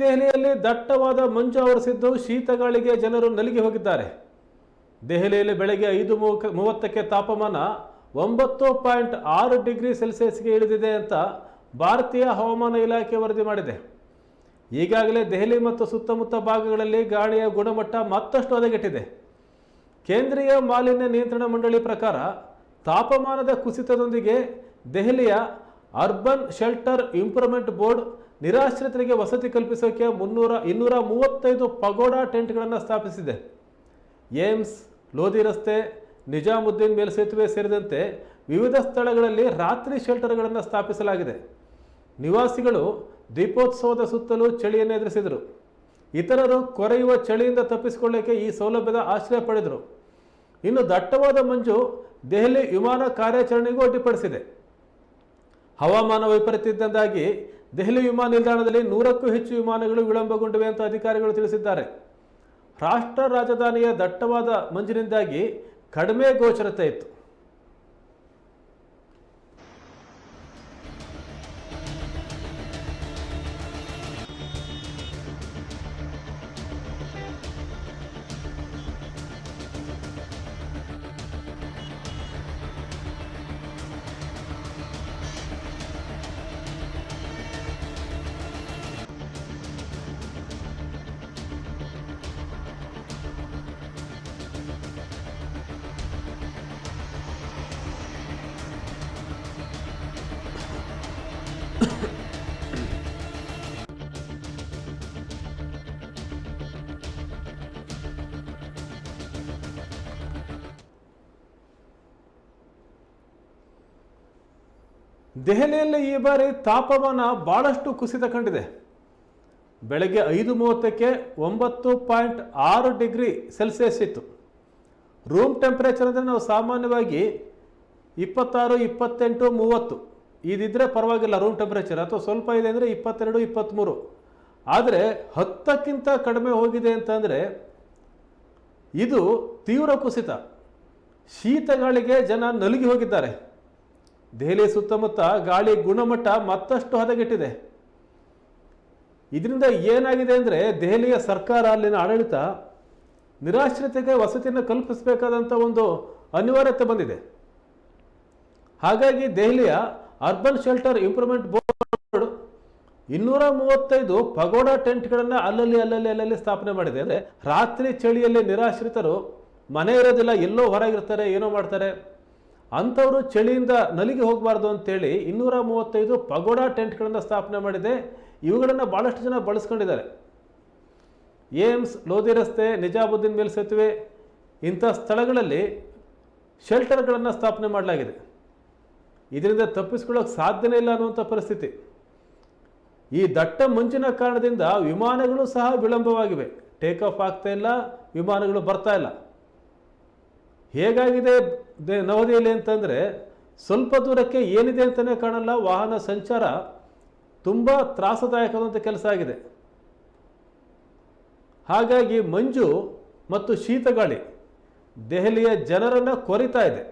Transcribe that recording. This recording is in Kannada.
ದೆಹಲಿಯಲ್ಲಿ ದಟ್ಟವಾದ ಮಂಜು ಆವರಿಸಿದ್ದು ಶೀತಗಾಳಿಗೆ ಜನರು ನಲಿಗೆ ಹೋಗಿದ್ದಾರೆ. ದೆಹಲಿಯಲ್ಲಿ ಬೆಳಗ್ಗೆ ಐದು ಮೂವತ್ತಕ್ಕೆ ತಾಪಮಾನ ಒಂಬತ್ತು ಪಾಯಿಂಟ್ ಆರು ಡಿಗ್ರಿ ಸೆಲ್ಸಿಯಸ್ಗೆ ಇಳಿದಿದೆ ಅಂತ ಭಾರತೀಯ ಹವಾಮಾನ ಇಲಾಖೆ ವರದಿ ಮಾಡಿದೆ. ಈಗಾಗಲೇ ದೆಹಲಿ ಮತ್ತು ಸುತ್ತಮುತ್ತ ಭಾಗಗಳಲ್ಲಿ ಗಾಳಿಯ ಗುಣಮಟ್ಟ ಮತ್ತಷ್ಟು ಹದಗೆಟ್ಟಿದೆ. ಕೇಂದ್ರೀಯ ಮಾಲಿನ್ಯ ನಿಯಂತ್ರಣ ಮಂಡಳಿ ಪ್ರಕಾರ ತಾಪಮಾನದ ಕುಸಿತದೊಂದಿಗೆ ದೆಹಲಿಯ ಅರ್ಬನ್ ಶೆಲ್ಟರ್ ಇಂಪ್ರೂವ್ಮೆಂಟ್ ಬೋರ್ಡ್ ನಿರಾಶ್ರಿತರಿಗೆ ವಸತಿ ಕಲ್ಪಿಸೋಕೆ ಮುನ್ನೂರ, ಇನ್ನೂರ ಮೂವತ್ತೈದು ಪಗೋಡಾ ಟೆಂಟ್ಗಳನ್ನು ಸ್ಥಾಪಿಸಿದೆ. ಏಮ್ಸ್, ಲೋಧಿ ರಸ್ತೆ, ನಿಜಾಮುದ್ದೀನ್ ಮೇಲ್ಸೇತುವೆ ಸೇರಿದಂತೆ ವಿವಿಧ ಸ್ಥಳಗಳಲ್ಲಿ ರಾತ್ರಿ ಶೆಲ್ಟರ್ಗಳನ್ನು ಸ್ಥಾಪಿಸಲಾಗಿದೆ. ನಿವಾಸಿಗಳು ದೀಪೋತ್ಸವದ ಸುತ್ತಲೂ ಚಳಿಯನ್ನು ಎದುರಿಸಿದರು. ಇತರರು ಕೊರೆಯುವ ಚಳಿಯಿಂದ ತಪ್ಪಿಸಿಕೊಳ್ಳಕ್ಕೆ ಈ ಸೌಲಭ್ಯದ ಆಶ್ರಯ ಪಡೆದರು. ಇನ್ನು ದಟ್ಟವಾದ ಮಂಜು ದೆಹಲಿ ವಿಮಾನ ಕಾರ್ಯಾಚರಣೆಗೂ ಅಡ್ಡಿಪಡಿಸಿದೆ. ಹವಾಮಾನ ವೈಪರೀತ್ಯದಿಂದಾಗಿ ದೆಹಲಿ ವಿಮಾನ ನಿಲ್ದಾಣದಲ್ಲಿ ನೂರಕ್ಕೂ ಹೆಚ್ಚು ವಿಮಾನಗಳು ವಿಳಂಬಗೊಂಡಿವೆ ಅಂತ ಅಧಿಕಾರಿಗಳು ತಿಳಿಸಿದ್ದಾರೆ. ರಾಷ್ಟ್ರ ರಾಜಧಾನಿಯ ದಟ್ಟವಾದ ಮಂಜಿನಿಂದಾಗಿ ಕಡಿಮೆ ಗೋಚರತೆ ಇತ್ತು. ದೆಹಲಿಯಲ್ಲಿ ಈ ಬಾರಿ ತಾಪಮಾನ ಬಹಳಷ್ಟು ಕುಸಿತ ಕಂಡಿದೆ. ಬೆಳಗ್ಗೆ ಐದು ಮೂವತ್ತಕ್ಕೆ ಒಂಬತ್ತು ಪಾಯಿಂಟ್ ಆರು ಡಿಗ್ರಿ ಸೆಲ್ಸಿಯಸ್ ಇತ್ತು. ರೂಮ್ ಟೆಂಪ್ರೇಚರ್ ಅಂದರೆ ನಾವು ಸಾಮಾನ್ಯವಾಗಿ ಇಪ್ಪತ್ತಾರು, ಇಪ್ಪತ್ತೆಂಟು, ಮೂವತ್ತು. ಇದಿದ್ರೆ ಪರವಾಗಿಲ್ಲ ರೂಮ್ ಟೆಂಪ್ರೇಚರ್, ಅಥವಾ ಸ್ವಲ್ಪ ಇದೆ ಅಂದರೆ ಇಪ್ಪತ್ತೆರಡು, ಇಪ್ಪತ್ತ್ಮೂರು. ಆದರೆ ಹತ್ತಕ್ಕಿಂತ ಕಡಿಮೆ ಹೋಗಿದೆ ಅಂತಂದರೆ ಇದು ತೀವ್ರ ಕುಸಿತ. ಶೀತಗಳಿಗೆ ಜನ ನಲುಗಿ ಹೋಗಿದ್ದಾರೆ. ದೆಹಲಿ ಸುತ್ತಮುತ್ತ ಗಾಳಿ ಗುಣಮಟ್ಟ ಮತ್ತಷ್ಟು ಹದಗೆಟ್ಟಿದೆ. ಇದರಿಂದ ಏನಾಗಿದೆ ಅಂದರೆ ದೆಹಲಿಯ ಸರ್ಕಾರ ಅಲ್ಲಿನ ಆಡಳಿತ ನಿರಾಶ್ರಿತರಿಗೆ ವಸತಿಯನ್ನು ಕಲ್ಪಿಸಬೇಕಾದಂಥ ಒಂದು ಅನಿವಾರ್ಯತೆ ಬಂದಿದೆ. ಹಾಗಾಗಿ ದೆಹಲಿಯ ಅರ್ಬನ್ ಶೆಲ್ಟರ್ ಇಂಪ್ರೂವ್ಮೆಂಟ್ ಬೋರ್ಡ್ ಇನ್ನೂರ ಮೂವತ್ತೈದು ಪಗೋಡ ಟೆಂಟ್ಗಳನ್ನು ಅಲ್ಲಲ್ಲಿ ಅಲ್ಲಲ್ಲಿ ಅಲ್ಲಲ್ಲಿ ಸ್ಥಾಪನೆ ಮಾಡಿದೆ. ಅಂದರೆ ರಾತ್ರಿ ಚಳಿಯಲ್ಲಿ ನಿರಾಶ್ರಿತರು ಮನೆ ಇರೋದಿಲ್ಲ, ಎಲ್ಲೋ ಹೊರಗಿರ್ತಾರೆ, ಏನೋ ಮಾಡ್ತಾರೆ. ಅಂಥವರು ಚಳಿಯಿಂದ ನಲಿಗೆ ಹೋಗಬಾರ್ದು ಅಂತೇಳಿ ಇನ್ನೂರ ಮೂವತ್ತೈದು ಪಗೋಡಾ ಟೆಂಟ್ಗಳನ್ನು ಸ್ಥಾಪನೆ ಮಾಡಿದೆ. ಇವುಗಳನ್ನು ಭಾಳಷ್ಟು ಜನ ಬಳಸ್ಕೊಂಡಿದ್ದಾರೆ. ಏಮ್ಸ್, ಲೋಧಿ ರಸ್ತೆ ನಿಜಾಬುದ್ದೀನ್ ಮೇಲ್ ಸೇತುವೆ ಇಂಥ ಸ್ಥಳಗಳಲ್ಲಿ ಶೆಲ್ಟರ್ಗಳನ್ನು ಸ್ಥಾಪನೆ ಮಾಡಲಾಗಿದೆ. ಇದರಿಂದ ತಪ್ಪಿಸ್ಕೊಳ್ಳೋಕೆ ಸಾಧ್ಯನೇ ಇಲ್ಲ ಅನ್ನುವಂಥ ಪರಿಸ್ಥಿತಿ. ಈ ದಟ್ಟ ಮಂಜಿನ ಕಾರಣದಿಂದ ವಿಮಾನಗಳು ಸಹ ವಿಳಂಬವಾಗಿವೆ. ಟೇಕ್ ಆಫ್ ಆಗ್ತಾ ಇಲ್ಲ, ವಿಮಾನಗಳು ಬರ್ತಾ ಇಲ್ಲ. ಹೇಗಾಗಿದೆ ನವದೆಹಲಿ ಅಂತಂದರೆ ಸ್ವಲ್ಪ ದೂರಕ್ಕೆ ಏನಿದೆ ಅಂತಲೇ ಕಾಣಲ್ಲ. ವಾಹನ ಸಂಚಾರ ತುಂಬ ತ್ರಾಸದಾಯಕವಾದಂಥ ಕೆಲಸ ಆಗಿದೆ. ಹಾಗಾಗಿ ಮಂಜು ಮತ್ತು ಶೀತಗಾಳಿ ದೆಹಲಿಯ ಜನರನ್ನು ಕೊರಿತಾ ಇದೆ.